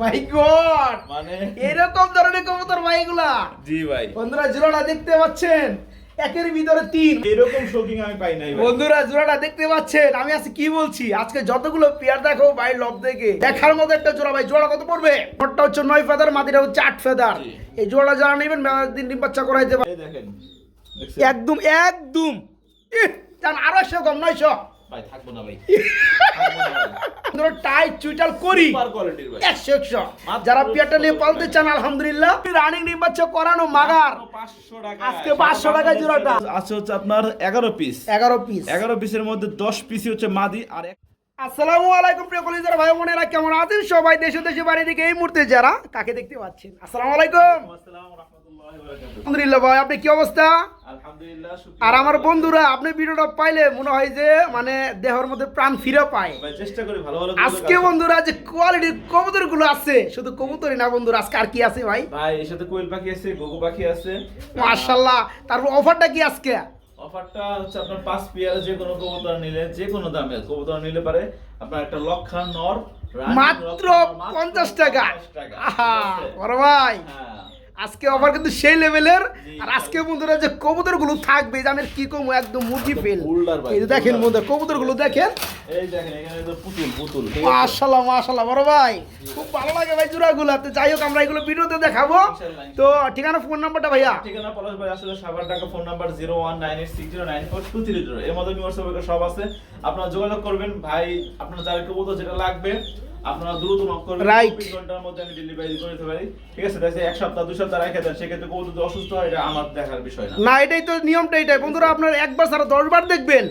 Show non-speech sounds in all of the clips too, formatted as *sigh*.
মাই god মানে? এরকম ধরনের কবুতর ভাই এগুলা? জি ভাই। বন্ধুরা জোড়াটা দেখতে পাচ্ছেন? একের ভিতরে তিন। এরকম শোকিং আমি পাই নাই বন্ধুরা জোড়াটা দেখতে পাচ্ছেন? আমি আজকে কি বলছি? আজকে যতগুলো পেয়ার দেখো ভাই লব দেখে। দেখার মতো একটা জোড়া ভাই। জোড়া কত পড়বে? ঠোঁটটা হচ্ছে নয় ফেদার মাটিটা হচ্ছে আট ফেদার এই জোড়া যারা নেবেন দিন ডিম বাচ্চা করাইতে পারে দেখেন। একদম একদম। আড়াইশো কম নয়শো। ভাই থাকব না ভাই। *laughs* থাকব না ভাই। বন্ধুরা টাইট চুইটাল করি। সুপার কোয়ালিটির ভাই। একশো একশো যারা পেয়ারটা নিয়ে পালতে চান আলহামদুলিল্লাহ। রানিং ডিম বাচ্চা করানো মাগার। আজকে 500 টাকা জোড়াটা। আছে হচ্ছে আপনার এগারো পিস এগারো পিস এগারো পিসের মধ্যে দশ পিসই হচ্ছে মাদি আর আসসালামু আলাইকুম প্রিয় কলিজার ভাই বোনেরা কেমন আছেন সবাই? দেশে দেশে বাড়ি থেকে এই মুহূর্তে যারা কাকে দেখতে পাচ্ছেন? আসসালামু আলাইকুম। আসসালামু রাহমাতুল্লাহি ওয়া বারাকাতুহু। আলহামদুলিল্লাহ ভাই আপনি কি অবস্থা। আর আমার বন্ধুরা আপনি ভিডিওটা পাইলে মনে হয় যে মানে দেহের মধ্যে প্রাণ ফিরে পায়। চেষ্টা করি ভালো ভালো আজকে বন্ধুরা যে কোয়ালিটির কবুতরগুলো আছে শুধু কবুতরই না বন্ধুরা আজকে আর কি আছে ভাই? ভাই এর সাথে কোয়েল পাখি আছে ঘুঘু পাখি আছে। মাশাল্লাহ তারপর অফারটা কি আজকে? অফারটা হচ্ছে আপনার পাঁচ পিয়ার যে কোনো কবুতর নিলে যে কোনো দামে কবুতর নিলে পারে। আপনার একটা লক্ষা নর মাত্র পঞ্চাশ টাকা। 50 টাকা, আহা বড় ভাই। হ্যাঁ। আজকে অফার কিন্তু সেই লেভেলের আর আজকে বন্ধুরা যে কবুতরগুলো থাকবে আমি কি কমু একদম মুরগি ফেল। এই দেখেন বন্ধুরা কবুতরগুলো দেখেন। এই দেখেন এখানে তো পুতুল পুতুল? মাশাল্লাহ মাশাল্লাহ বড় ভাই। খুব ভালো লাগে ভাই জোড়া গুলো যাই হোক আমরা এগুলো ভিডিওতে দেখাবো। তো ঠিকানা ফোন নাম্বারটা ভাইয়া? ঠিকানা পলাশ ভাই আসলে Savar Dhaka phone number zero one nine eight six zero nine four two three zero এর মধ্যে হোয়াটসঅ্যাপে সব আছে। আপনারা যোগাযোগ করবেন। ভাই আপনার যার কবুতর যেটা লাগবে আপনারা দ্রুত নক করবেন। রাইট 24 ঘণ্টার মধ্যে আমি ডেলিভারি করে দিতে পারি ঠিক আছে? তাই এক সপ্তাহ দুই সপ্তাহ রেখে দেন। সেক্ষেত্রে কবুতর যদি অসুস্থ হয় এটা আমার দেখার বিষয় না। না এটাই তো নিয়মটা এটাই। বন্ধুরা আপনারা একবার ছাড়া দশবার দেখবেন।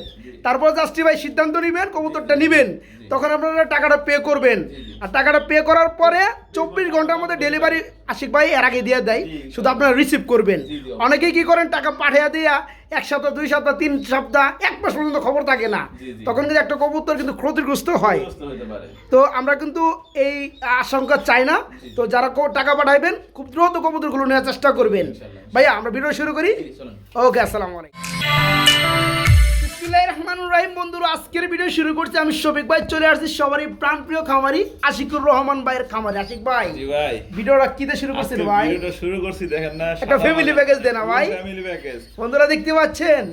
তারপর জাস্টি ভাই সিদ্ধান্ত নিবেন কবুতরটা নিবেন। তখন আপনারা টাকাটা পে করবেন। আর টাকাটা পে করার পরে চব্বিশ ঘণ্টার মধ্যে ডেলিভারি আশিক ভাই এর আগে দিয়ে দেয়। শুধু আপনারা রিসিভ করবেন। অনেকেই কি করেন টাকা পাঠিয়ে দিয়া এক সপ্তাহ দুই সপ্তাহ তিন সপ্তাহ এক মাস পর্যন্ত খবর থাকে না। তখন কিন্তু একটা কবুতর কিন্তু ক্ষতিগ্রস্ত হয়। তো আমরা কিন্তু এই আশঙ্কা চাই না। তো যারা কো- টাকা পাঠাইবেন খুব দ্রুত কবুতরগুলো নেওয়ার চেষ্টা করবেন। ভাইয়া আমরা ভিডিও শুরু করি? ওকে আসসালামু আলাইকুম। বিসমিল্লাহির রহমানির রহিম। বন্ধুরা আজকের ভিডিও শুরু করছি আমি শফিক ভাই। চলে আসছি সবারই প্রাণপ্রিয় খামারি আশিকুর রহমান ভাইয়ের খামারি। আশিক ভাই জি ভাই। ভিডিওটা কিতে শুরু করছেন ভাই? ভিডিওটা শুরু করছি দেখেন না একটা ফ্যামিলি প্যাকেজ দেনা ভাই। ফ্যামিলি প্যাকেজ বন্ধুরা দেখতে পাচ্ছেন?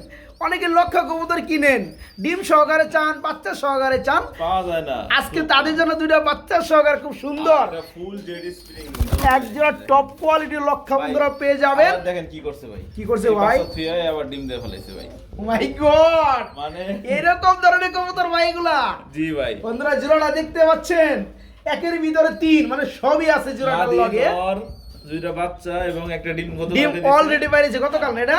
অনেকে লক্ষ কবুতর কিনেন। ডিম সহকারে চান বাচ্চা সহকারে চান। পাওয়া যায় না। আজকে তাদের জন্য দুইটা বাচ্চা সহকারে খুব সুন্দর। ফুল একজোড়া টপ কোয়ালিটির লক্ষ বন্ধুরা পেয়ে যাবেন। দেখেন কি করছে ভাই। কি করছে ভাই? আবার ডিম দিয়ে ফেলাইছে ভাই। মাই গড মানে? এরকম ধরনের কবুতর ভাই এগুলা? জি ভাই। বন্ধুরা জোড়াটা দেখতে পাচ্ছেন? একের ভিতরে তিন মানে সবই আছে জোড়াটার লগে। দুইটা বাচ্চা এবং একটা ডিম কত ডিম অলরেডি বাইরেছে গতকাল না এটা?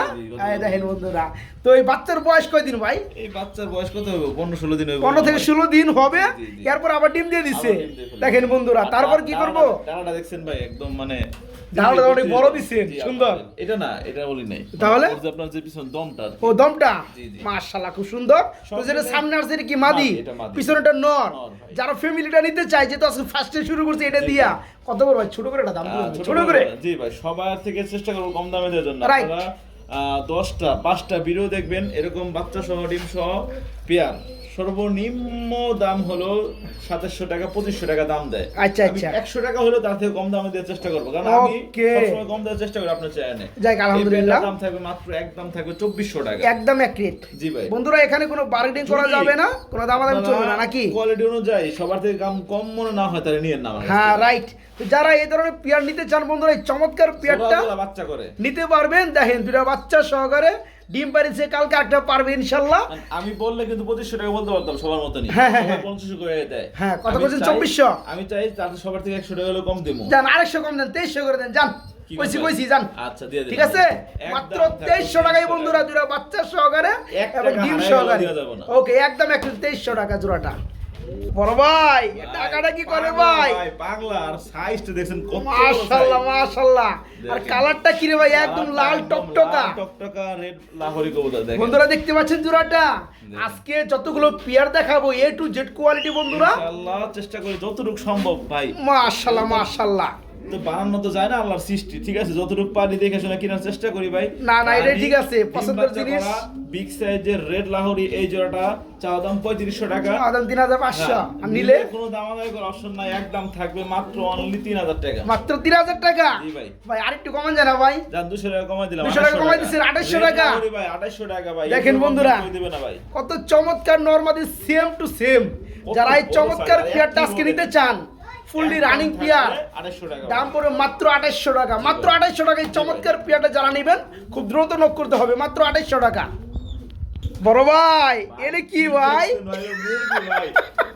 দেখেন বন্ধুরা তো এই বাচ্চার বয়স কয়দিন ভাই? এই বাচ্চার বয়স কত হবে? পনেরো ষোলো দিন হবে। পনেরো থেকে ষোলো দিন হবে। এরপর আবার ডিম দিয়ে দিচ্ছে। দেখেন বন্ধুরা তারপর কি করব? দেখছেন ভাই একদম মানে অনেক বড় দিছেন, সুন্দর। এটা না এটা বলি নাই। তাহলে? আপনার যে পিছন দমটা ও দমটা। মাশাআল্লাহ খুব সুন্দর। তো যেটা সামনে আসছে কি মাদি? এটা। পিছনেটা নর। যারা ফ্যামিলিটা নিতে চায় যেহেতু আজকে ফার্স্টে শুরু করছে এটা দিয়া। কত করে ভাই? ছোট করে একটা দাম ছোট ছোট করে জি ভাই সবার থেকে চেষ্টা করব কম দামে দেওয়ার জন্য। আপনারা দশটা পাঁচটা দেখবেন এরকম বাচ্চা সহ ডিম সহ পেয়ার। সর্বনিম্ন দাম হলো সাতাশশো টাকা পঁচিশশো টাকা দাম দেয়। আচ্ছা, আচ্ছা। একশো টাকা তার থেকে কম দামে দেওয়ার চেষ্টা করব কারণ আমি সবসময় কম দেওয়ার চেষ্টা করি আপনার যাক, আলহামদুলিল্লাহ। দাম থাকবে মাত্র এক থাকবে চব্বিশশো টাকা। একদম অ্যাক্রিট জি ভাই। বন্ধুরা এখানে কোনো বার্গেনিং করা যাবে না কোনো দামাদামি চলবে না নাকি? কোয়ালিটি অনুযায়ী সবার থেকে দাম কম মনে না হয় তাহলে নিয়ে না হ্যাঁ রাইট তো যারা এই ধরনের পেয়ার নিতে চান বন্ধুরা এই চমৎকার পেয়ারটা বাচ্চা করে। নিতে পারবেন। দেখেন দুটা বাচ্চা সহকারে ডিম পারিছে কালকে একটা পারবে ইনশাল্লাহ। আমি বললে কিন্তু পঁচিশশো টাকা বলতে পারতাম সবার মতনই। হ্যাঁ, হ্যাঁ, হ্যাঁ। পঞ্চাশ করে দেয়। হ্যাঁ, কত বলছেন? 2400? আমি চাই তাদের সবার থেকে একশো টাকা হলেও কম দেবো। যান আরেকশো কম দেন তেইশশো করে দেন যান। কইছি কইছি যান। আচ্ছা দিয়ে। ঠিক আছে? মাত্র থাকবে তেইশশো টাকায় বন্ধুরা দুটা বাচ্চা সহকারে এবং ডিম সহকারে। ওকে একদম একটু তেইশশো টাকা জোড়াটা। বড় ভাই টাকাটা কি করে ভাই? পাগলা সাইজটা দেখছেন কত বড় মাশাল্লাহ আর কালারটা কি রে ভাই? একদম লাল টকটকা। টকটকা রেড লাহোরি কবুতর দেখেন। বন্ধুরা দেখতে পাচ্ছেন জোড়াটা? আজকে যতগুলো পেয়ার দেখাবো এ টু জেড কোয়ালিটি বন্ধুরা। ইনশাআল্লাহ চেষ্টা করি যতটুকু সম্ভব ভাই। মাসাল্লাহ মাশাল্লাহ। তো বানানো তো যায় না আল্লাহর সৃষ্টি ঠিক আছে? যতটুকু পারি দেখে শুনে কেনার চেষ্টা করি ভাই। না, না, এটাই ঠিক আছে, পছন্দের জিনিস। বিগ সাইজের রেড লাহোরি এই জোড়াটা চাওয়া দাম পঁয়ত্রিশশো টাকা। আদান তিন হাজার পাঁচশো হ্যাঁ, নিলে? কোনো দামাদামি করার অপশন নাই একদম থাকবে মাত্র অনলি তিন হাজার টাকা। মাত্র তিন হাজার টাকা? ভাই। ভাই আরেকটু কমান যায় না ভাই। যান দুশো টাকা কমাই দিলাম 200 টাকা কমাই দিছেন, 2800 টাকা। ভাই আঠাশশো টাকা ভাই দেখেন বন্ধুরা। কম দিবে না ভাই। কত চমৎকার নর্মাদি সেম টু সেম যারা এই চমৎকার পেয়ারটা আজকে নিতে চান ফুললি রানিং পিয়ার। দাম পড়বে মাত্র আঠাশশো টাকা। মাত্র আঠাশশো টাকা এই চমৎকার পেয়ারটা যারা নেবেন খুব দ্রুত নক করতে হবে। মাত্র আঠাশশো টাকা। বড় ভাই এটা কি ভাই?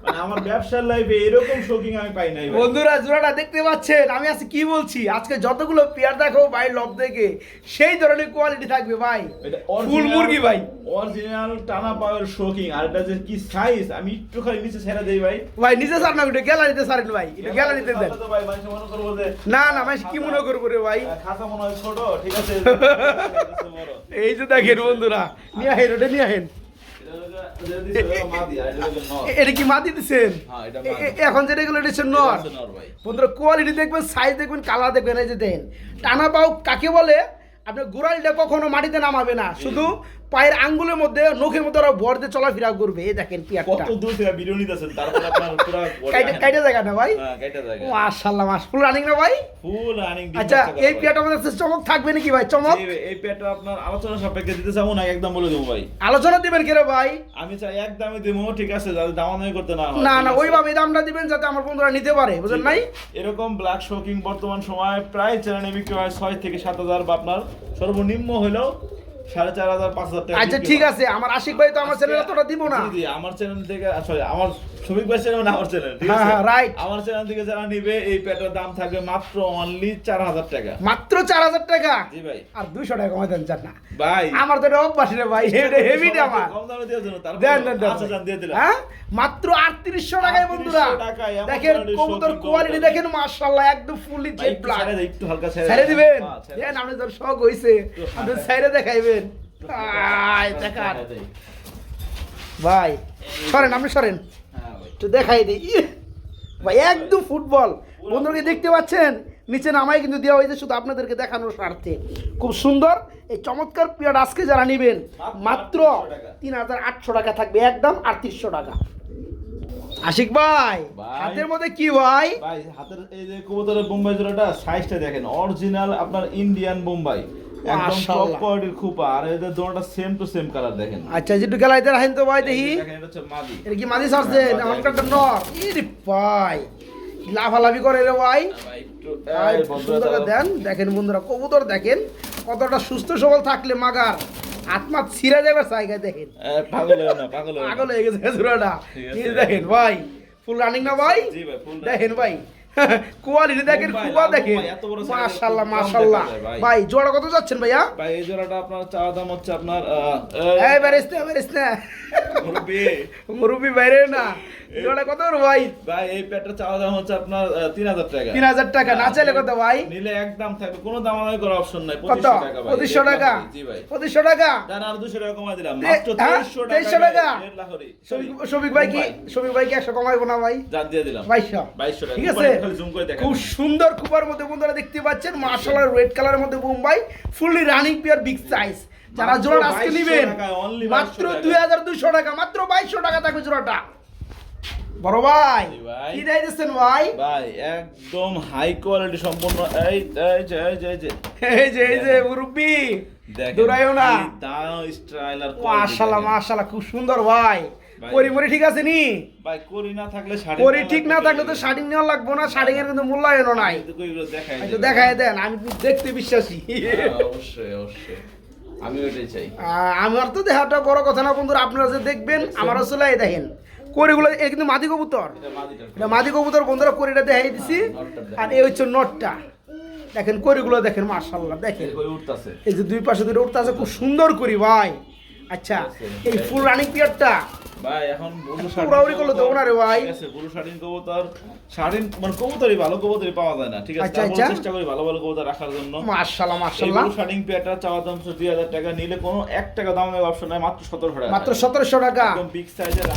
মানে আমার ব্যবসার লাইফে এরকম শোকিং আমি পাই নাই বন্ধুরা জোড়াটা দেখতে পাচ্ছেন? আমি আজকে কি বলছি? আজকে যতগুলো পেয়ার দেখো ভাই লব থেকে সেই ধরনের কোয়ালিটি থাকবে ভাই। ফুল মুরগি ভাই। অরিজিনাল টানা পাওয়ার শোকিং আর এটা যে কি সাইজ আমি একটু খালি নিচে ছেড়ে দেই ভাই। ভাই নিজে সার না একটু গ্যালারিতে সারেন ভাই একটু গ্যালারিতে দেন। না না ভাই কি মনে করব রে ভাই? খাতা মনে হয় ছোট ঠিক আছে? *laughs* এই যে দেখেন বন্ধুরা। নিয়ে ওটা নিয়ে এটা মাদি, মাটি দিচ্ছেন হ্যাঁ, এখন যেটা এগুলো এটা নর। বন্ধুরা কোয়ালিটি দেখবেন সাইজ দেখবেন কালার দেখবেন এই যে দেখেন টানা বাউ কাকে বলে? আপনার গোড়ালিটা কখনো মাটিতে নামাবে না। শুধু পায়ের আঙ্গুলের মধ্যে নখের মধ্যে ওরা ভর দিয়ে চলাফেরা করবে। এই দেখেন পিয়ারটা কত দূর থেকে ভিডিও নিতেছেন? তারপর আপনার পুরো *laughs* কাইটা কাইটা জায়গা না ভাই? হ্যাঁ কাইটা জায়গা। মাশাআল্লাহ মাস ফুল রানিং না ভাই? ফুল রানিং আচ্ছা এই পিয়ারটা আমাদের চমক থাকবে নাকি ভাই? চমক? এই পেটটা আপনার আলোচনা সাপেক্ষে দিতে চাবো না একদম বলে দেবো ভাই? আলোচনা দিবেন কেরে ভাই? আমি চাই এক দামে দেবো ঠিক আছে যাতে দামাদামি করতে না না না ওইভাবে দামটা দিবেন যাতে আমার বন্ধুরা নিতে পারে বুঝলেন নাই? এরকম ব্ল্যাক শোকিং বর্তমান সময় প্রায় চ্যানেলে বিক্রি হয় ছয় থেকে সাত হাজার বা আপনার সর্বনিম্ন হলেও সাড়ে চার হাজার পাঁচ হাজার টাকা আচ্ছা ঠিক আছে আমার আশিক ভাই তো আমার চ্যানেল তোটা দিব না। জি, আমার চ্যানেল থেকে সরি আমার শ্রমিক ভাই চ্যানেল আমার চ্যানেল ঠিক হ্যাঁ, আছে? হ্যাঁ. আমার চ্যানেল থেকে যারা নিবে এই প্যাটার দাম থাকবে মাত্র অনলি চার হাজার টাকা। মাত্র চার হাজার টাকা? জি ভাই। আর দুইশো টাকা কমাই দেন চান না। ভাই। আমার তো এটা অভ্যাস রে ভাই এটা হেভিটা আমার। কম দামে দেওয়ার জন্য তারপর দেন দেন দেন। আচ্ছা যান দিয়ে দিলাম। হ্যাঁ? মাত্র আটত্রিশশো টাকায় বন্ধুরা। 3800 টাকায় এমন দেখেন কবুতর কোয়ালিটি দেখেন মাশাআল্লাহ একদম ফুললি জেড একটু ব্ল্যাক একটু হালকা ছেড়ে দিবেন? হ্যাঁ, দেন আপনি তোর শখ হইছে। আপনি ছেড়ে দেখাইবেন। আয় দেখান। ভাই সরেন আপনি সরেন। একটু দেখাই দিই! ভাই একদম ফুটবল। বন্ধুরা দেখতে পাচ্ছেন? নিচে নামাই কিন্তু দেওয়া হয়েছে শুধু আপনাদেরকে দেখানোর স্বার্থে। খুব সুন্দর। এই চমৎকার পিরিয়ড আজকে যারা নেবেন মাত্র তিন হাজার আটশো টাকা থাকবে একদম আটত্রিশশো টাকা। আশিক ভাই ভাই। হাতের মধ্যে কি ভাই? ভাই হাতের এই যে কবুতরের বোম্বাই জোড়াটা সাইজটা দেখেন। অরিজিনাল আপনার ইন্ডিয়ান বোম্বাই একদম টপ কোয়ালিটির খুপা আর এদের জোড়াটা সেম টু সেম কালার দেখেন। আচ্ছা যেটু গেলাইতে রাখেন তো ভাই দেখি। এটা হচ্ছে মাদি। এটা কি মাদি হ্যাঁ। নর। ইরে ভাই লাফালাফি করে রে ভাই। দেন। দেখেন বন্ধুরা কবুতর দেখেন কতটা সুস্থ সবল থাকলে মাগার। আত্মা ছিঁড়ে যাবে জায়গায় দেখেন। পাগল না পাগল পাগল হয়ে গেছে দেখেন ভাই ফুল রানিং না ভাই? দেখেন ভাই *laughs* কোয়ালিটি দেখেন লাল দেখেন। মাশাআল্লাহ মাশাআল্লাহ। ভাই। জোড়া কত যাচ্ছেন ভাইয়া? ভাই এই জোড়াটা আপনার চাওয়া দাম হচ্ছে আপনার এই বেরেস না বেরেস না মুরব্বি। *laughs* বাইরে না। জোড়া কত ভাই? ভাই এই প্যাটটা চাওয়া দাম হচ্ছে আপনার তিন হাজার টাকা। তিন হাজার টাকা। না চাইলে কত ভাই? নিলে একদম থাকবে। কোনো দামাদামি করার অপশন নাই। কত? পঁচিশশো টাকা ভাই। পঁচিশশো টাকা? জি ভাই। পঁচিশশো টাকা? জান আর দুশো টাকা কমাই দিলাম। মাত্র হ্যাঁ? তেইশশো তেইশশো টাকা টাকা? রেড লাহোরি। শফিক- ভাই কি শফিক ভাই কি একশো কমাইবো না ভাই? জান দিয়ে দিলাম। বাইশশো। বাইশশো টাকা। ঠিক আছে? খালি জুম করে দেখা খুব সুন্দর কুপার মধ্যে বন্ধুরা দেখতে পাচ্ছেন মার্শাল রেড কালারের মধ্যে Mumbai fully running pair big size যারা জোড়া আজকে নেবেন মাত্র 2200 দুই হাজার দুশো টাকা মাত্র বাইশশো টাকা থাকবে জোড়াটা। বড় ভাই। কি দেয় ভাই? ভাই একদম হাই কোয়ালিটি সম্পূর্ণ এই এই যে এই যে এই যে। এই যে এই যে মুরব্বি দৌড়াইও না। কি দারুণ স্টাইল আর মাশাল্লাহ মাশাল্লাহ খুব সুন্দর ভাই। ঠিক আছে নি? ভাই করি না থাকলে শাড়ি পরি ঠিক না থাকলে তো শাড়ি নেওয়া লাগবো না শাড়ি এর কিন্তু মূল্যায়নও নাই। একটু দেখায় দেন আমি দেখতে বিশ্বাসী। হ্যাঁ, অবশ্যই অবশ্যই। আমি ওইটাই চাই। আমার তো দেখাটা বড় কথা না বন্ধুরা আপনারা যে দেখবেন আমার আসলে এই দেখেন। করিগুলো এ কিন্তু মাদি কবুতর। এটা মাদি কবুতর। বন্ধুরা করিটা দেখাই দিছি। আর এই হচ্ছে নটটা। দেখেন করিগুলো দেখেন মার্শাল্লাহ দেখেন। এই কই উঠতাছে। এই যে দুই পাশে দুটো উঠতে আছে খুব সুন্দর করি ভাই। আচ্ছা এই ফুল রানিং পিরিয়ডটা ভাই এখন বুলু একটু উড়াউড়ি করলে তো ওনারে ভাই। ঠিক আছে বুলু শাড়িন কবুতর শাড়িন মানে কবুতরই ভালো কবুতরই পাওয়া যায় না ঠিক আছে? তারপর। চেষ্টা করি ভালো ভালো কবুতর রাখার জন্য। মার্শাল্লাহ এই বুলু শাড়িন পেয়ারটা চাওয়া দাম হচ্ছে দুই হাজার টাকা নিলে কোনো টাকা দাম অপশন নাই মাত্র টাকা। মাত্র সতেরোশো টাকা। একদম বিগ সাইজের।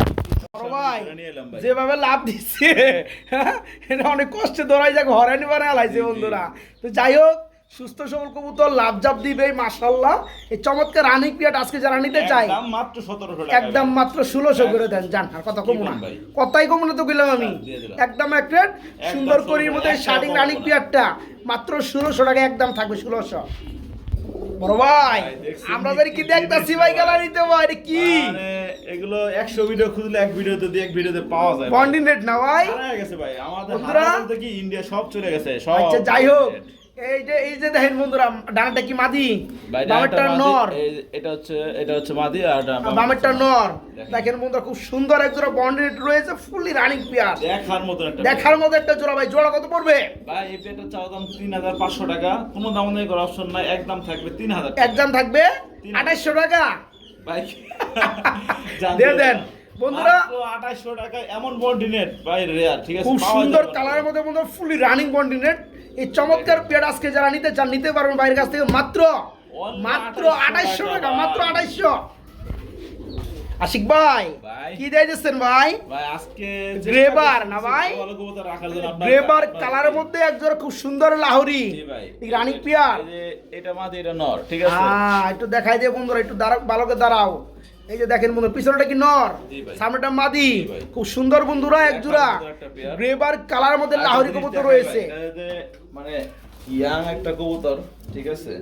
যেভাবে লাভ দিচ্ছে হ্যাঁ, এটা অনেক কষ্টে ধরাই যাক হরানি বানায় লাইছে বন্ধুরা। তো যাই হোক সুস্থ সবল কবুতর লাভ জাপ দিবে মাশাল্লাহ এই চমৎকার রানিং পিরিয়ড আজকে যারা নিতে একদম মাত্র 1700 টাকা একদম মাত্র ষোলোশো করে দেন। জান আর কথা কমু না? কথাই কমু না তো গেলাম আমি। একদম এক রেট সুন্দর করির মধ্যে শার্টিং রানিং না। মাত্র ষোলোশো টাকা একদম থাকবে ষোলোশো। বড় ভাই আমরা কি- দেখতাছি ভাই? গ্যালারিতে ভাই কি? এগুলো 100 ভিডিও খুঁজলে এক ভিডিওতে এক ভিডিওতে পাওয়া যায় না ভাই? গেছে ভাই। আমাদের কি ইন্ডিয়া সব চলে গেছে সব আচ্ছা যাই হোক। এই যে এই যে দেখেন বন্ধুরা ডানাটা কি মাদি? বামেরটা নর। এটা হচ্ছে এটা হচ্ছে মাদি আর বামেরটা নর। দেখেন। বন্ধুরা খুব সুন্দর এক জোড়া বন্ডিং রেট রয়েছে ফুললি রানিং পেয়ার দেখার মতন একটা দেখার মতো একটা জোড়া ভাই জোড়া কত পড়বে? ভাই এই পেটা চাওয়া দাম তিন হাজার পাঁচশো টাকা। কোনো দাম নেই করার অপশন নাই একদম থাকবে তিন হাজার একদম থাকবে তিন। আঠাইশশো টাকা। ভাই *laughs* দিয়ে দেন। বন্ধুরা- আঠাশশো টাকা এমন বন্ডিনেট ভাই রেয়ার ঠিক আছে খুব সুন্দর কালারের মধ্যে বন্ধু ফুলি রানিং বন্ডিনেট এই চমৎকার পেয়ার আজকে যারা নিতে চান নিতে পারবেন বাইরের কাছ থেকে মাত্র মাত্র 2800 আঠাইশশো টাকা মাত্র আঠাইশশো। আশিক ভাই। কি দিয়ে দিচ্ছেন ভাই? আজকে গ্রেবার না ভাই? গ্রেবার কালারের মধ্যে একজোড়া খুব সুন্দর লাহরি। Running pair. এটা মাদি এটা নর ঠিক আছে? হ্যাঁ একটু দেখাই দিয়ে বন্ধুরা একটু দাঁড়া ভালো করে দাঁড়াও। এই যে দেখেন বন্ধু পিছনটা কি নর? সামনেটা মাদি। খুব সুন্দর বন্ধুরা এক জোড়া সুন্দর একটা পেয়ার। গ্রেবার কালারের মধ্যে আর লাহরি কবুতর রয়েছে। মানে ইয়াং একটা কবুতর ঠিক আছে?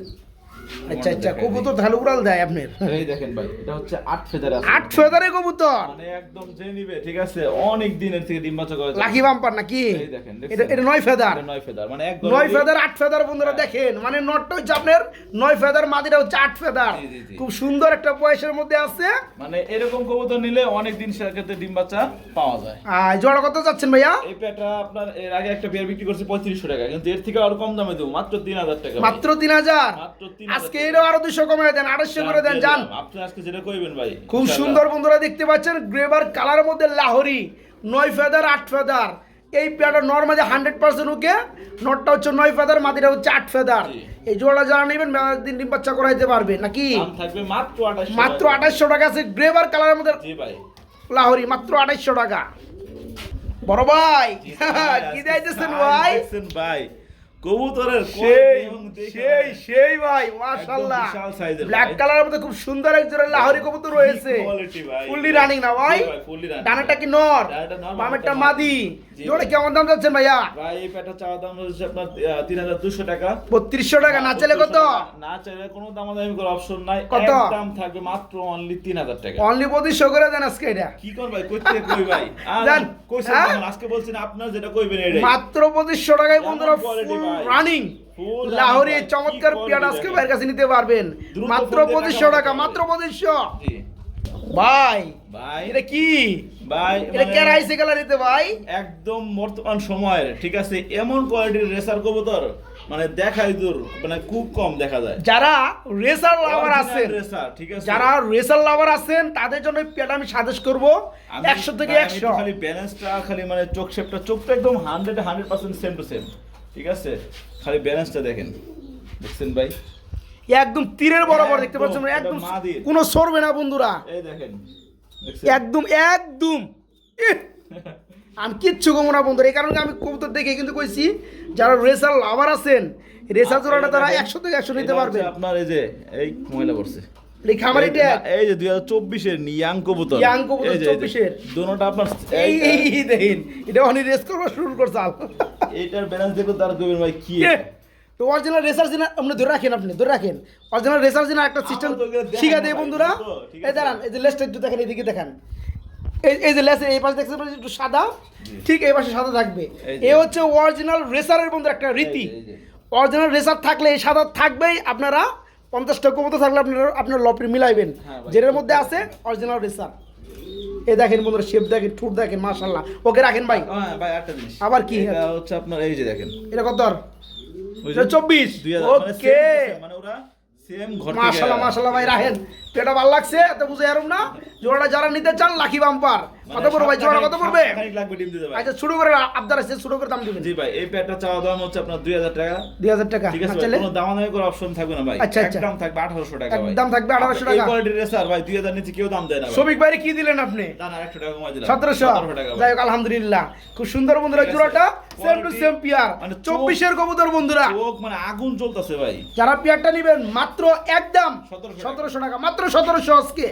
আচ্ছা আচ্ছা কবুতর তাহলে উড়াল দেয় আপনার। এই দেখেন ভাই এটা হচ্ছে আট ফেদার আছে। আট ফেদারে কবুতর? মানে একদম যে নিবে ঠিক আছে? অনেক দিনের থেকে ডিম বাচ্চা করে লাকি বাম্পার নাকি? এই দেখেন, এটা এটা নয় ফেদার। নয় ফেদার মানে এক নয় ফেদার আট ফেদার বন্ধুরা দেখেন। মানে নটটা হচ্ছে আপনার নয় ফেদার মাদিটা হচ্ছে আট ফেদার। খুব সুন্দর একটা বয়সের মধ্যে আছে। মানে এরকম কবুতর নিলে অনেক দিন সেক্ষেত্রে ডিম বাচ্চা পাওয়া যায়। আর জোড়া কত যাচ্ছেন ভাইয়া? এই পেয়ারটা আপনার এর আগে একটা পেয়ার বিক্রি করছে পঁয়ত্রিশশো টাকা কিন্তু এর থেকে আরও কম দামে দেবো মাত্র তিন হাজার টাকা মাত্র তিন হাজার? মাত্র 3000 আজকে এরও আরও দুশো কমে দেন আড়াইশো করে দেন যান। আপনি আজকে যেটা কইবেন ভাই খুব সুন্দর বন্ধুরা দেখতে পাচ্ছেন গ্রেভার কালারের মধ্যে লাহরি নয় ফেদার আট ফেদার। এই পেয়ারটা নর্মালি হান্ড্রেড পার্সেন্ট ওকে নটটা হচ্ছে নয় ফেদার মাদিটা হচ্ছে আট ফেদার। এই জোড়া যারা নেবেন দিন ডিম বাচ্চা করাইতে পারবে নাকি? মাত্র আঠাশ মাত্র আঠাইশশো টাকা আছে গ্রেভার কালারের মধ্যে লাহরি মাত্র আঠাইশশো টাকা। বড় ভাই *laughs* কি দিয়েছেন ভাই? ভাই। কবুতরের সেই সেই ভাই, সেই ভাই মাশাআল্লাহ। ব্ল্যাক কালারের মধ্যে খুব সুন্দর এক জোড়া লাহরি কবুতর রয়েছে। ফুললি রানিং না ভাই? ডানাটা কি নর? বামেরটা মাদি। জোড়া কেমন দাম যাচ্ছেন ভাইয়া? ভাই এই চাওয়া দাম হচ্ছে আপনার তিন হাজার দুশো টাকা। বত্রিশশো টাকা না চলে কত? না চাইলে কোনো দামাদামি করার অপশন নাই। কত? দাম থাকবে মাত্র অনলি তিন হাজার টাকা। অনলি পঁচিশশো করে দেন আজকে এটা। কি কর ভাই কই থেকে কই ভাই? *laughs* জান, কইছেন হ্যাঁ? আজকে বলছেন আপনার যেটা কইবেন এটাই। মাত্র পঁচিশশো টাকায় কেমন বন্ধুরা? রানিং লাহোরি চমৎকার আজকে ভাইয়ের কাছে নিতে পারবেন। মাত্র পঁচিশশো টাকা মাত্র পঁচিশশো। ভাই ভাই। এটা কি? ভাই এটা মানে কেরাইছে গ্যালারিতে ভাই? একদম বর্তমান সময়ের ঠিক আছে? এমন কোয়ালিটির রেসার কবুতর মানে দেখাই দূর মানে খুব কম দেখা যায়। যারা রেসার লাভার আছেন ঠিক আছে? যারা রেসার লাভার আছেন তাদের জন্য পেয়ারটা আমি সাজেস্ট করব। আমি- একশো থেকে ভাই, আমি একশো। একটু খালি ব্যালেন্সটা খালি মানে চোখ শেপটা চোখটা একদম hundred hundred percent same to same ঠিক আছে? খালি ব্যালেন্সটা দেখেন। দেখছেন ভাই? একদম তীরের বরাবর দেখতে পাচ্ছেন একদম। কোনো সরবে না বন্ধুরা। এই দেখেন একদম একদম। আমি কিচ্ছু কমো না বন্ধুরা। এই কারণে আমি কবুতর দেখে কিন্তু কইছি যারা রেসার লাভার আছেন রেসার জোড়াটা তারা একশো থেকে একশো নিতে পারবে আপনার এই যে এই মহিলা পড়ছে। এই খামারি এই- ট্যাগ যে ইয়াং কবুতর। Young কবুতর এই যে, এই যে, 24 এর। দোনোটা আপনার এই দেখেন এটা রেস করব শুরু করছে আল। এইটার ব্যালেন্স দেখো তার কবির ভাই কি তো অরিজিনাল রেসার জিনা আপনি ধরে রাখেন আপনি ধরে রাখেন। অরিজিনাল রেসার জিনা একটা সিস্টেম শিখা দেয় বন্ধুরা। এই। দাঁড়ান এই যে একটু দেখেন এইদিকে দেখেন। এই এই যে লেসের এই পাশে একটু সাদা ঠিক এই পাশে সাদা থাকবে। এ হচ্ছে অরিজিনাল রেসারের বন্ধু একটা রীতি। অরিজিনাল রেসার থাকলে এই সাদা থাকবেই আপনারা পঞ্চাশটা কমতো থাকলে আপনার আপনার লপটি মিলাইবেন। হ্যাঁ যেটার মধ্যে আছে অরিজিনাল রেসার এ দেখেন বন্ধুরা শেপ দেখেন ঠুট দেখেন মাশাল্লাহ ওকে রাখেন ভাই। হ্যাঁ ভাই একটা জিনিস। আবার কি? হচ্ছে আপনার এই যে দেখেন। এটা কত আর? চব্বিশ এটা যে 24 দুই হাজার, মানে ওকে। মানে ওরা সেম ঘর মাশাল্লাহ মাশাল্লাহ ভাই রাখেন। এটা ভালো লাগছে এত বুঝে আরম না। জোড়াটা যারা নিতে চান লাকি বাম্পার কত পড়বে ভাই? জোড়া কত পড়বে? আচ্ছা শুরু করে আবদার আছে শুরু করে দাম দিবেন। জি ভাই এই প্যাডটা চাওয়া দাম হচ্ছে আপনার দুই হাজার টাকা। দুই হাজার টাকা। ঠিক আছে না ভাই, চাইলে? কোনো করে অপশন থাকবে না ভাই। আচ্ছা, আচ্ছা। একদম থাকবে আঠারোশো টাকা ভাই। একদম থাকবে 1800 টাকা। এই। কোয়ালিটির রেসার ভাই দুই হাজার নিচে কেউ দাম দেয় না ভাই। শফিক ভাই কি দিলেন আপনি? না না একশো টাকা কমাই দিলাম। সতেরোশো। টাকা যাই হোক আলহামদুলিল্লাহ। খুব সুন্দর বন্ধুরা জোড়াটা সেম টু সেম পিয়ার মানে চোখ- চব্বিশের কবুতর বন্ধুরা। চোখ মানে আগুন চলতেছে ভাই। যারা পেয়ারটা নেবেন মাত্র একদম 1700 টাকা। টাকা। মাত্র সতেরোশো আজকে।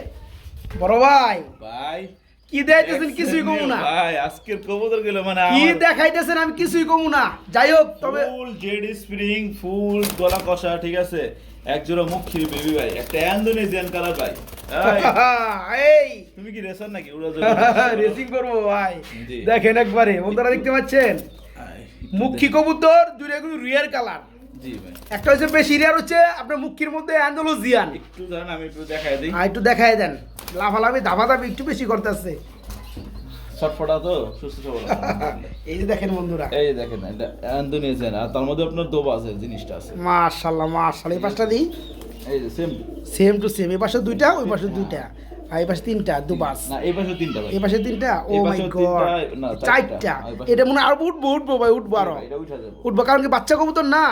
বড় ভাই ভাই কি দেখাইতেছেন কিছুই কমু না। ভাই আজকের কবুতর গেল মানে কি দেখাইতেছেন আমি কিছুই কমু না। যাই হোক তবে ফুল জেড স্প্রিং ফুল গলা কষা ঠিক আছে? এক জোড়া বেবি ভাই একটা ইন্দোনেশিয়ান কালার ভাই। এই, *laughs* এই। তুমি কি রেসার নাকি? উড়া *laughs* রেসিং করব ভাই। দেখেন একবারে বন্ধুরা দেখতে পাচ্ছেন? মুখী কবুতর দুটো এগুলো রিয়ার কালার জি ভাই। একটা হচ্ছে হচ্ছে আপনার মুখির মধ্যে অ্যান্ডোলোজিয়ান। একটু ধরেন আমি একটু দেখাই দিই। আর একটু দেখাই দেন। লাফালাফি ধাপাধাপি একটু বেশি করতেছে। ছটফটা তো সুস্থ সবল। *laughs* এই যে দেখেন বন্ধুরা। এই দেখেন এটা আর তার মধ্যে আপনার দোবা আছে জিনিসটা আছে। মাশাল্লাহ মাশাল্লাহ এই পাশটা দিই। এই যে সেম সেম টু সেম এই পাশে দুইটা ওই পাশে দুইটা। আর এই পাশে তিনটা দুবাস না এই পাশে তিনটা ভাই। এই পাশে তিনটা? ও মাই গড চারটা। এটা মনে আরও উঠবো উঠবো ভাই উঠবো আরও। উঠবো কারণ কি বাচ্চা কবুতর না?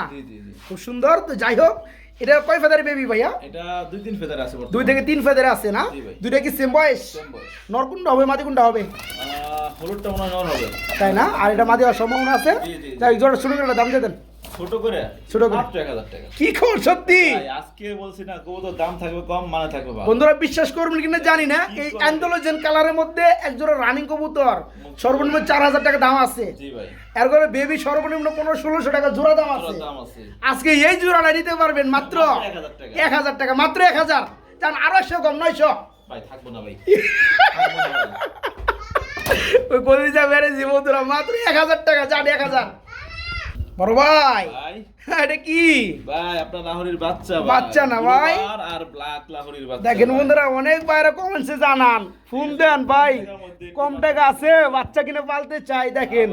খুব সুন্দর তো যাই হোক এটা কয় ফেদার বেবি ভাইয়া? এটা দুই তিন ফেদার আছে দুই থেকে তিন ফেদার আছে না? দুইটা কি সেম বয়স? নরকুন্ডা হবে মাদি কুন্ডা হবে হলুদটা মনে হবে। তাই না? আর এটা মাদি হওয়ার সম্ভাবনা আছে। যাই জোড়া শুরু করে দাম দিয়ে দেন। ছোট করে? ছোট করে। টাকা। কি খবর সত্যি? আজকে বলছি না কবুতর দাম থাকবে কম মানে থাকবে বন্ধুরা বিশ্বাস করবেন কিনা জানি না এই? অ্যান্ডোলোজেন কালারের মধ্যে এক জোড়া রানিং কবুতর সর্বনিম্ন চার হাজার টাকা দাম আছে। জি ভাই। এর বেবি সর্বনিম্ন পনেরো ষোলোশো টাকা জোড়া দাম আছে। আজকে এই জোড়াটা নিতে পারবেন মাত্র মাত্র 1000 টাকা। এক হাজার টাকা মাত্র এক হাজার। জান আড়াইশো কম নয়শো। ভাই থাকব না ভাই। *laughs* ওই কলিজা বেড়েছি বন্ধুরা মাত্র এক হাজার টাকা যান এক হাজার। বড় ভাই। ভাই। এটা কি? ভাই আপনার লাহোরির বাচ্চা বাচ্চা না ভাই? আর ব্ল্যাক লাহোরির বাচ্চা দেখেন বন্ধুরা অনেক বাইরে কমেন্টসে জানান। ফোন দেন ভাই। কম টাকা আছে বাচ্চা কিনে পালতে চাই দেখেন।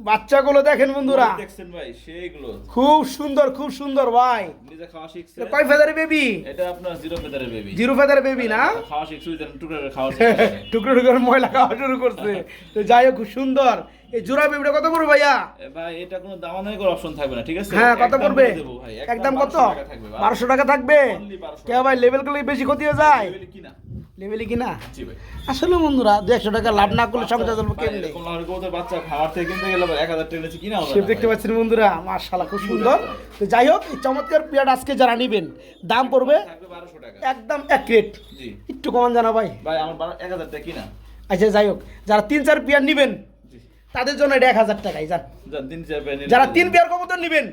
বাচ্চাগুলো দেখেন বন্ধুরা। দেখছেন ভাই সেইগুলো। খুব সুন্দর খুব সুন্দর ভাই। নিজে খাওয়া শিখছে কয় ফেদারের বেবি এটা আপনার জিরো ফেদারের বেবি জিরো ফেদারের বেবি না? খাওয়া শিখছে টুকরো খাওয়া শিখছে। টুকরো টুকরো ময়লা খাওয়া শুরু করছে। তো যাই হোক খুব সুন্দর। এই জোড়া বেবিটা কত পড়বে ভাইয়া? ভাই এটা কোনো দামাদামি করে অপশন থাকবে না ঠিক আছে? হ্যাঁ কত পড়বে? একদম কত? 1200 টাকা থাকবে, বারোশো টাকা থাকবে? Only 1200 কে ভাই লেভেলগুলো বেশি ক্ষতি হয়ে যায়? কিনা? লেভেলে কিনা? জি ভাই। আসলে বন্ধুরা দু একশো টাকা লাভ না করলে সংসার চলবে কেমনে? বাচ্চা খামার থেকে কিনতে গেলে ভাই 1000 টাকা নিচে কিনা সে দেখতে। পাচ্ছেন বন্ধুরা মাশাআল্লাহ খুব সুন্দর। তো যাই হোক এই চমৎকার পিরিয়ড আজকে যারা নিবেন দাম পড়বে থাকবে 1200 টাকা। একদম এক রেট একটু কমান জানা ভাই। ভাই, আমার 12 1000 টাকা কিনা। আচ্ছা যাই হোক যারা তিন চার পেয়ার নিবেন। তাদের জন্য এটা এক হাজার টাকাই যান যারা তিন পেয়ার কবুতর নিবেন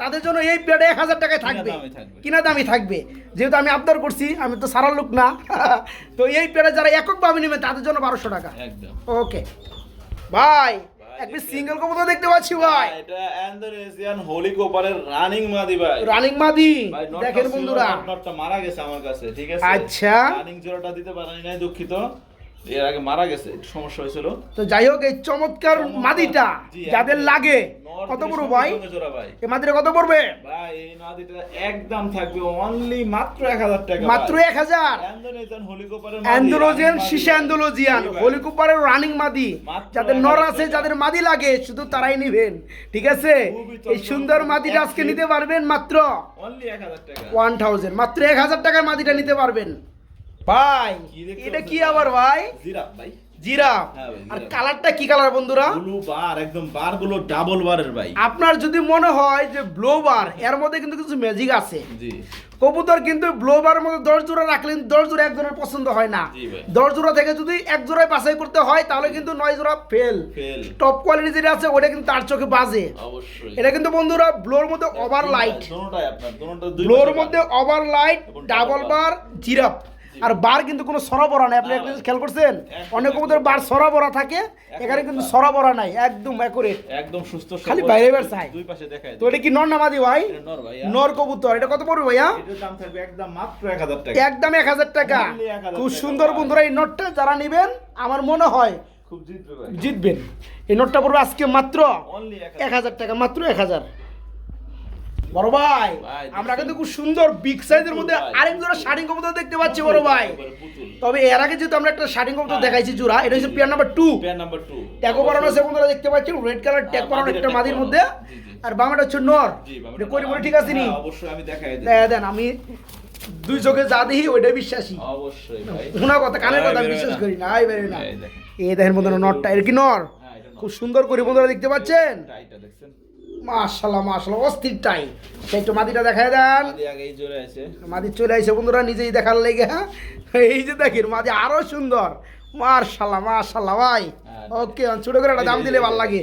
তাদের জন্য এই পেয়ারটা এক হাজার টাকায় থাকবে কিনা দামই থাকবে যেহেতু আমি আবদার করছি আমি তো সারার লোক না তো এই পেয়ারে যারা এককভাবে নেবেন তাদের জন্য বারোশো টাকা ওকে ভাই একটি সিঙ্গেল কবুতর দেখতে পাচ্ছি ভাই এটা ইন্দোনেশিয়ান হোলি কোপারের রানিং মাদি ভাই রানিং মাদি দেখেন বন্ধুরা মারা গেছে আমার কাছে ঠিক আছে আচ্ছা। রানিং জোড়াটা দিতে পারেনি নাই দুঃখিত এর আগে মারা গেছে সমস্যা হয়েছিল। তো যাই হোক এই চমৎকার মাদিটা যাদের লাগে কত ভাই? এই মাদিটা কত পড়বে? ভাই এই মাদিটা একদম থাকবে অনলি মাত্র এক হাজার টাকা মাত্র অ্যান্ডোলোজিয়ান শিশা অ্যান্ডোলোজিয়ান হলিকুপারের রানিং মাদি। যাদের নর আছে যাদের মাদি লাগে শুধু তারাই নিবেন ঠিক আছে? এই সুন্দর মাদিটা আজকে নিতে পারবেন মাত্র অনলি এক হাজার টাকা। ওয়ান থাউজেন্ড মাত্র এক হাজার টাকায় মাদিটা নিতে পারবেন। ভাই এটা কি আবার ভাই? জিরাফ ভাই। জিরা হ্যাঁ আর কালারটা কি কালার বন্ধুরা? ব্লু বার একদম বারগুলো ডাবল বারের ভাই। আপনার যদি মনে হয় যে ব্লোবার এর মধ্যে কিন্তু কিছু ম্যাজিক আছে। জি। কবুতর কিন্তু ব্লোবার মধ্যে দশ জোড়া রাখলেন দশ জোড়া একজনের পছন্দ হয় না। দশ জোড়া থেকে যদি এক জোড়ায় বাছাই করতে হয় তাহলে কিন্তু নয় জোড়া ফেল টপ কোয়ালিটি যেটা আছে ওটা কিন্তু তার চোখে বাজে। এটা কিন্তু বন্ধুরা ব্লোর মধ্যে ওভার লাইট ব্লোর মধ্যে ওভার লাইট ডাবল বার জিরাপ আর বার কিন্তু কোনো সরাবরা নাই। আপনি একটা খেয়াল করছেন? অনেক কবুতর বার সরাবরা থাকে এখানে কিন্তু সরাবরা নাই একদম অ্যাকুরেট একদম সুস্থ খালি বাইরে বের চাই। দুই পাশে দেখায় তো এটা কি নর নামাদি ভাই? নর কবুতর এটা কত পড়বে ভাইয়া? দাম থাকবে একদম মাত্র 1000 টাকা। একদম এক হাজার টাকা। খুব সুন্দর বন্ধুরা এই নোটটা যারা নেবেন আমার মনে হয় খুব জিতবে ভাই। জিতবেন। এই নোটটা পড়বে আজকে মাত্র অনলি এক হাজার টাকা মাত্র এক হাজার। বড় ভাই আমরা? কিন্তু খুব সুন্দর বিগ সাইজের মধ্যে। আরেক জোড়া শাড়িং কবুতর দেখতে পাচ্ছি বড় ভাই। তবে এর আগে যেহেতু আমরা একটা শাড়িং কবুতর হ্যাঁ। দেখাইছি জোড়া এটা হচ্ছে pair number two pair number 2 ট্যাগো করানো আছে বন্ধুরা দেখতে পাচ্ছেন? রেড কালার ট্যাগ হ্যাঁ, করানো একটা মাদির মধ্যে। আর বামাটা হচ্ছে নর। এটা করি বলে ঠিক আছে নি? হ্যাঁ, অবশ্যই আমি দেখাই দেন, দেন আমি দুই চোখে যা দেখি ওইটাই বিশ্বাসী। অবশ্যই ভাই। শোনা কথা কানের হ্যাঁ, কথা বেরোবে বিশ্বাস করি না আই বেরোয় না। এই দেখেন। এই বন্ধুরা নরটা এর কি নর? হ্যাঁ। খুব সুন্দর করে বন্ধুরা দেখতে পাচ্ছেন? দেখছেন? মাশাল্লাহ মাশাল্লাহ অস্থির টাই সেই তো মাদিটা দেখায় দেন। মাদি চলে আসে। বন্ধুরা নিজেই দেখার লেগে হ্যাঁ? এই যে দেখেন মাদি আরও সুন্দর। মার্শাল্লাহ মার্শাল্লাহ ভাই। ওকে ছোট করে একটা দাম দিলে ভালো লাগে।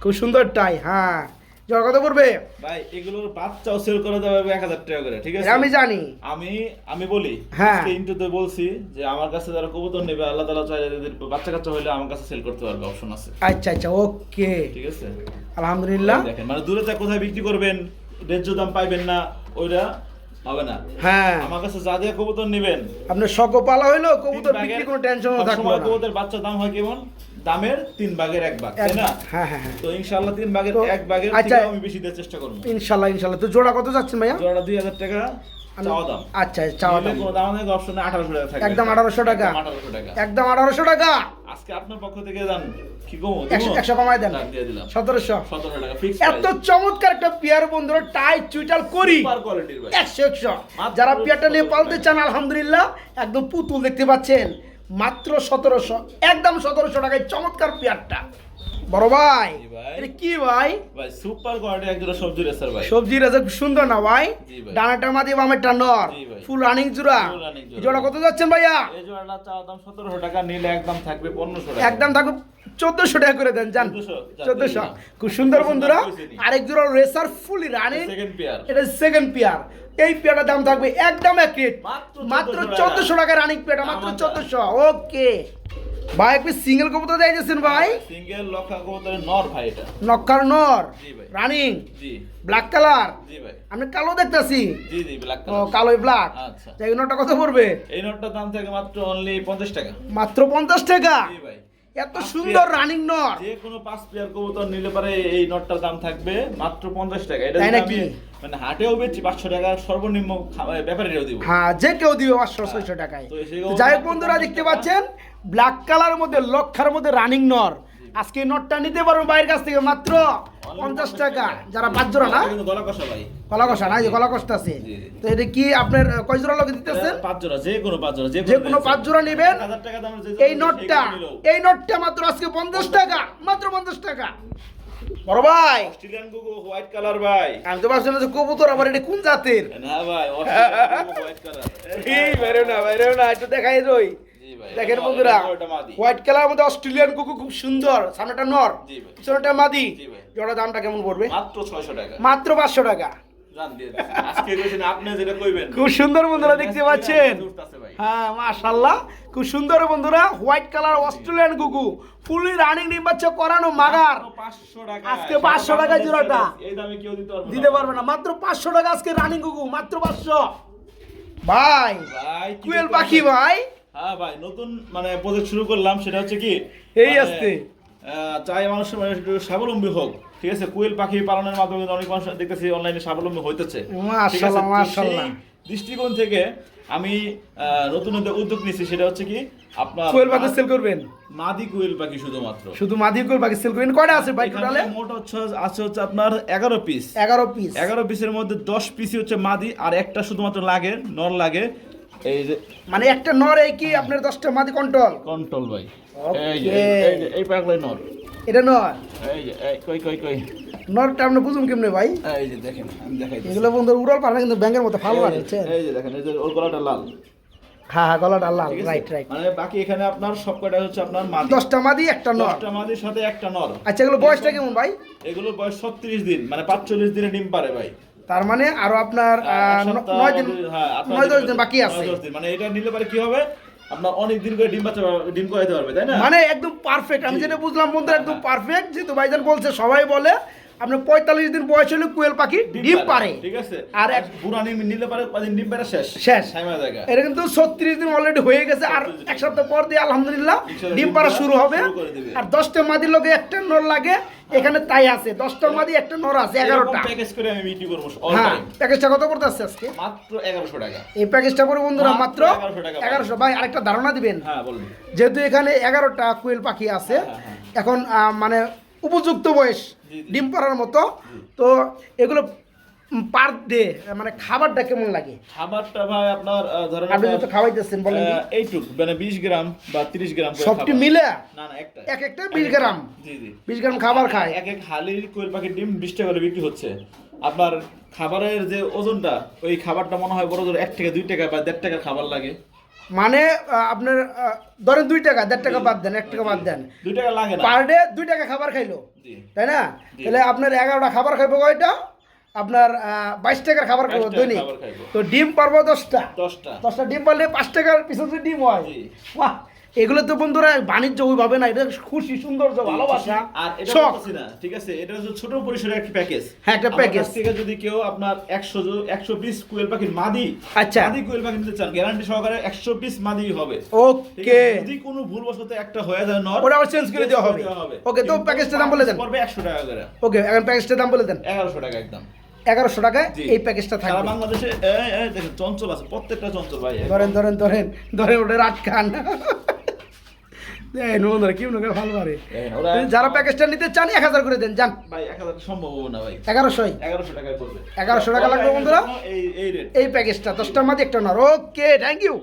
খুব সুন্দর টাই হ্যাঁ। জল কত পড়বে ভাই এগুলোর বাচ্চাও সেল করে দেওয়া হবে 1000 টাকা করে ঠিক আছে? আমি জানি। আমি আমি বলি হ্যাঁ। ইন্টুতে বলছি যে আমার কাছে যারা কবুতর নেবে আল্লাহ তাআলা চাইলে বাচ্চা কাচ্চা হলে আমার কাছে সেল করতে পারবে অপশন আছে। আচ্ছা আচ্ছা ওকে। ঠিক আছে? আলহামদুলিল্লাহ। দেখেন মানে দূরে তা কোথায় বিক্রি করবেন ন্যায্য দাম পাইবেন না ওইটা হবে না। হ্যাঁ। আমার কাছে যা দিয়ে কবুতর নেবেন আপনার শখ পালা হইল কবুতর বিক্রি কোনো টেনশনও থাকবে না। কবুতর বাচ্চা দাম হয় কেমন? দামের তিন ভাগের এক ভাগ তাই না? হ্যাঁ হ্যাঁ হ্যাঁ। তো ইনশাআল্লাহ তিন ভাগের এক ভাগের আচ্ছা। আমি বেশি দেওয়ার চেষ্টা করব। ইনশাল্লাহ ইনশাল্লাহ তো জোড়া কত যাচ্ছেন ভাইয়া? দুই হাজার টাকা চাওয়া দাম। আচ্ছা চাওয়া দাম। কোনো দাম নেই অপশনে আঠারোশো টাকা থাকবে। একদম 1800 টাকা। আঠারোশো টাকা। একদম আঠারোশো টাকা। আজকে আপনার পক্ষ থেকে যান কি কমো একশো একশো কমায় দেন। দিয়ে দিলাম। সতেরোশো। সতেরো টাকা ফিক্স এত চমৎকার একটা পেয়ার বন্ধুরা টাই চুইটাল করি। সুপার কোয়ালিটির ভাই। একশো একশো। যারা পেয়ারটা নিয়ে পালতে চান আলহামদুলিল্লাহ একদম পুতুল দেখতে পাচ্ছেন। মাত্র সতেরোশো একদম সতেরোশো টাকায় চমৎকার পেয়ারটা। বড় ভাই এটা কি ভাই? ভাই সুপার কোয়ালিটি সবজি রেসার ভাই। সবজি সুন্দর না ভাই? ডানাটা মাদি জি ভাই। ফুল রানিং জোড়া। জোড়া। কত যাচ্ছেন ভাইয়া? এই জোড়াটা দাম সতেরোশো টাকা নিলে একদম থাকবে টাকা। একদম থাকবে চোদ্দশো টাকা করে দেন জান। 1400, চোদ্দশো। খুব সুন্দর বন্ধুরা আরেক জোড়া racer full running second pair এটা সেকেন্ড পেয়ার এই পেয়ারটার দাম থাকবে একদম এক রেট মাত্র মাত্র 1400 চোদ্দশো টাকা রানিং পেয়ারটা মাত্র চোদ্দশো। ওকে। ভাই একটু সিঙ্গেল কবুতর দিয়ে যাচ্ছেন ভাই? সিঙ্গেল লক্ষা কবুতরের নর ভাই এটা। নক্কার নর। রানিং জি। ব্ল্যাক কালার জি ভাই। আমি কালো দেখতেছি। জি জি ব্ল্যাক ও কালোই ব্ল্যাক আচ্ছা। এই নটা কত পড়বে? এই নোটটার দাম থাকে মাত্র অনলি পঞ্চাশ টাকা। মাত্র পঞ্চাশ টাকা। জি ভাই। এত সুন্দর রানিং নট যে কোনো পাঁচ পেয়ার কবুতর নিলে পারে এই নটটার দাম থাকবে মাত্র পঞ্চাশ টাকা। এটা? আমি মানে হাটেও বেচি পাঁচশো টাকা সর্বনিম্ন ব্যাপারেও দিব। হ্যাঁ যে কেউ দিবে পাঁচশো ছয়শো টাকায়। যাই হোক বন্ধুরা দেখতে পাচ্ছেন ব্ল্যাক কালারের মধ্যে লক্ষার মধ্যে রানিং নর আজকে নটটা নিতে পারব বাইরের কাছ থেকে মাত্র পঞ্চাশ টাকা। যারা পাঁচ জোড়া না? কলা কষা না? যে কলা কষা আছে। তো এটা কি আপনার কয় জোড়া লোকে দিতেছেন? পাঁচ জোড়া যে কোনো পাঁচ জোড়া যে কোনো পাঁচ জোড়া নেবেন। এই নটটা এই নটটা মাত্র আজকে পঞ্চাশ টাকা মাত্র পঞ্চাশ টাকা। বড় ভাই। অস্ট্রেলিয়ান গুগু হোয়াইট কালার ভাই। আমি তো ভাবছিলাম যে কবুতর আবার এটা কোন জাতের? না ভাই অস্ট্রেলিয়ান হোয়াইট কালার। এই বাইরে না বাইরে না একটু দেখাই রই। দেখেন বন্ধুরা হোয়াইট কালার মধ্যে অস্ট্রেলিয়ান কুকু খুব সুন্দর সামনেটা নর। পিছনেটা মাদি। জোড়া দামটা কেমন পড়বে? মাত্র 600 টাকা। মাত্র পাঁচশো টাকা। খুব সুন্দর বন্ধুরা দেখতে পাচ্ছেন? হ্যাঁ মাশাল্লাহ খুব সুন্দর বন্ধুরা হোয়াইট কালার অস্ট্রেলিয়ান কুকু। ফুলি রানিং ডিম্বাচ্ছ করানো মাগার। মাত্র 500 টাকা। আজকে 500 টাকা জোড়াটা। দিতে পারবে না। মাত্র পাঁচশো টাকা আজকে রানিং কুকু মাত্র পাঁচশো। ভাই ভাই কুয়েল পাখি ভাই। হ্যাঁ ভাই নতুন মানে প্রজেক্ট শুরু করলাম সেটা হচ্ছে কি এই মানে, আসতে। চাই মানুষ মানে একটু স্বাবলম্বী হোক ঠিক আছে? কুয়েল পাখি পালনের মাধ্যমে অনেক মানুষ দেখতেছি অনলাইনে স্বাবলম্বী হইতেছে। দৃষ্টিকোণ থেকে আমি নতুন উদ্যোগ নিচ্ছি সেটা হচ্ছে কি আপনার কোয়েল পাখি সেল করবেন? মাদি কুয়েল পাখি শুধুমাত্র। শুধু মাদি কোয়েল পাখি সেল করবেন? কয়টা আছে ভাই টোটালে মোট হচ্ছে আছে হচ্ছে আপনার এগারো পিস এগারো পিস এগারো পিসের মধ্যে দশ পিসই হচ্ছে মাদি আর একটা শুধুমাত্র লাগে নর লাগে। এই যে মানে একটা নর এই কি আপনার দশটা মাদি কন্ট্রোল? কন্ট্রোল ভাই। এই যে এই পাগলাই নর। এটা নর? এই যে কই কই কই? নরটা আপনি বুঝুন কেমনে ভাই? এই যে দেখেন আমি দেখাই। এগুলো বন্ধু উড়াল পারে কিন্তু ব্যাংকের মতো ফাল এই এই যে দেখেন এই যে ওর গলাটা লাল। হ্যাঁ হ্যাঁ গলাটা লাল রাইট রাইট মানে বাকি এখানে আপনার সব কয়টা হচ্ছে আপনার মাদি। দশটা মাদি একটা নর। দশটা মাদির সাথে একটা নর। আচ্ছা এগুলো বয়সটা কেমন ভাই? এগুলো বয়স ছত্রিশ দিন মানে পাঁচচল্লিশ দিনে ডিম পারে ভাই। তার মানে আরও আপনার নয় দিন হ্যাঁ, নয় দশ দিন বাকি আছে। মানে এটা নিলে পারে কি হবে? আপনার অনেক দিন করে ডিম বাচ্চা ডিম করাইতে পারবে তাই না? মানে একদম পারফেক্ট আমি যেটা বুঝলাম বন্ধু একদম হ্যাঁ। পারফেক্ট যেহেতু ভাইজান বলছে সবাই বলে আপনার পঁয়তাল্লিশ দিন বয়স হলে কোয়েল পাখি ডিম পারে ঠিক আছে। আর এক এক বুড়া নিম নিলে পারে ডিম পারে শেষ। শেষ। এটা কিন্তু ছত্রিশ দিন অলরেডি হয়ে গেছে আর এক সপ্তাহ পর দিয়ে আলহামদুলিল্লাহ ডিম পাড়া শুরু হবে। আর দশটা মাদির লোকে একটা নর লাগে এখানে তাই আছে। দশটা মাদি একটা নর আছে এগারোটা। প্যাকেজ করে আমি বিক্রি করব হ্যাঁ প্যাকেজটা কত করতে আসছে আজকে? মাত্র এগারোশো টাকা। এই প্যাকেজটা পরে বন্ধুরা মাত্র মাত্র 1100 টাকা। এগারোশো। ভাই আরেকটা ধারণা দিবেন। হ্যাঁ বলুন। যেহেতু এখানে এগারোটা কুয়েল পাখি আছে হ্যাঁ, হ্যাঁ। এখন মানে উপযুক্ত বয়স। ডিম পাড়ার মতো। তো এগুলো পার ডে মানে খাবারটা কেমন লাগে? খাবারটা ভাই আপনার ধরেন আপনি যত খাওয়াইতেছেন বলেন এইটুক মানে বিশ গ্রাম বা তিরিশ গ্রাম করে সবটি মিলে না না একটা। এক একটা 20 গ্রাম। জি জি। গ্রাম খাবার খায়। এক এক হালির কোয়েল পাখির ডিম বিশ টাকা করে বিক্রি হচ্ছে। আপনার খাবারের যে ওজনটা ওই খাবারটা মনে হয় বড় জোর এক থেকে দুই টাকা বা দেড় টাকার খাবার লাগে। মানে আপনার ধরেন দুই টাকা দেড় টাকা বাদ দেন এক টাকা বাদ দেন। দুই টাকা লাগে পার ডে দুই টাকা খাবার খাইলো। তাই না? তাহলে আপনার এগারোটা খাবার খাইবো কয়টা? আপনার বাইশ টাকার খাবার খাব 22 দৈনিক। তো ডিম পারব দশটা। দশটা। দশটা ডিম পারলে পাঁচ টাকার পিছনে ডিম হয়। বাহ! এগুলো তো বন্ধুরা বাণিজ্য ওইভাবে না এটা খুশি সৌন্দর্য ভালোবাসা আর এটা না ঠিক আছে? এটা হচ্ছে ছোট পরিসরে একটা প্যাকেজ হ্যাঁ, একটা package। থেকে যদি কেউ আপনার একশো একশো পিস কোয়েল পাখির মাদি আচ্ছা। মাদি কোয়েল পাখি নিতে চান গ্যারান্টি সহকারে একশো পিস মাদি হবে। ওকে? যদি কোনো ভুলবশত একটা হয়ে যায় নর ওটা আবার change করে দেওয়া হবে। ওকে তো প্যাকেজটার দাম বলে দেন। পড়বে একশো টাকা করে। ওকে এখন প্যাকেজটার দাম বলে দেন। এগারোশো টাকা একদম। এগারোশো টাকায় এই প্যাকেজটা থাকবে। বাংলাদেশে চঞ্চল আছে প্রত্যেকটা চঞ্চল ভাই ধরেন ধরেন ধরেন ধরেন ওটা রাত খান। দেন বন্ধুরা কি মনে করে ভালো পারে? যারা প্যাকেজটা নিতে চান এক হাজার করে দেন যান। ভাই এক হাজার সম্ভব না ভাই। এগারোশোই। এগারোশো টাকায় পড়বে। 1100 টাকা লাগবে বন্ধুরা? এই এই প্যাকেজটা দশটার মাঝে একটা নর ওকে থ্যাংক ইউ